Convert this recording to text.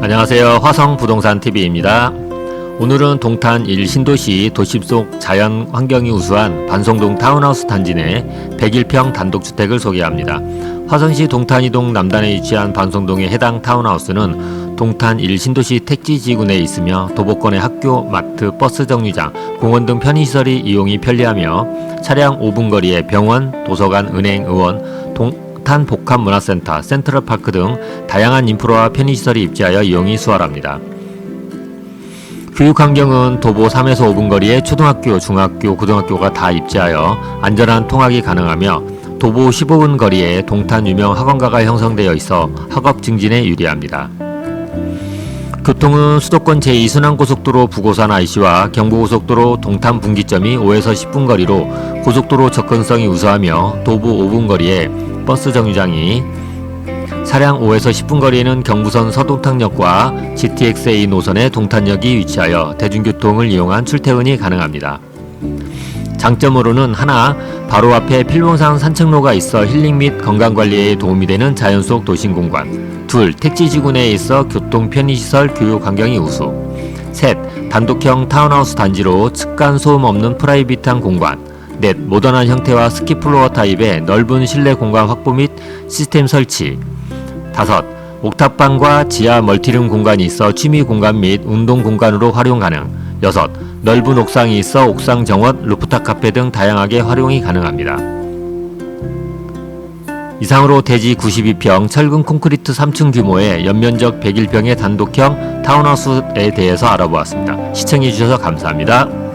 안녕하세요. 화성 부동산 TV입니다. 오늘은 동탄 1신도시 도심 속 자연 환경이 우수한 반송동 타운하우스 단지 내 101평 단독주택을 소개합니다. 화성시 동탄이동 남단에 위치한 반송동의 해당 타운하우스는 동탄 1신도시 택지지구내에 있으며 도보권의 학교, 마트, 버스 정류장, 공원 등 편의시설이 이용이 편리하며 차량 5분 거리에 병원, 도서관, 은행, 의원, 동 탄 복합문화센터, 센트럴파크 등 다양한 인프라와 편의시설이 입지하여 이용이 수월합니다. 교육 환경은 도보 3에서 5분 거리에 초등학교, 중학교, 고등학교가 다 입지하여 안전한 통학이 가능하며 도보 15분 거리에 동탄 유명 학원가가 형성되어 있어 학업 증진에 유리합니다. 교통은 수도권 제2순환고속도로 부고산 IC와 경부고속도로 동탄 분기점이 5에서 10분 거리로 고속도로 접근성이 우수하며 도보 5분 거리에 버스 정류장이 차량 5에서 10분 거리에는 경부선 서동탄역과 GTX-A 노선의 동탄역이 위치하여 대중교통을 이용한 출퇴근이 가능합니다. 장점으로는 하나, 바로 앞에 필봉산 산책로가 있어 힐링 및 건강관리에 도움이 되는 자연 속 도심 공간. 둘, 택지지구 내에 있어 교통 편의시설 교육 환경이 우수. 셋, 단독형 타운하우스 단지로 측간 소음 없는 프라이빗한 공간. 넷, 모던한 형태와 스키플로어 타입의 넓은 실내 공간 확보 및 시스템 설치. 다섯, 옥탑방과 지하 멀티룸 공간이 있어 취미 공간 및 운동 공간으로 활용 가능. 여섯, 넓은 옥상이 있어 옥상 정원, 루프탑 카페 등 다양하게 활용이 가능합니다. 이상으로 대지 92평 철근 콘크리트 3층 규모의 연면적 101평의 단독형 타운하우스에 대해서 알아보았습니다. 시청해주셔서 감사합니다.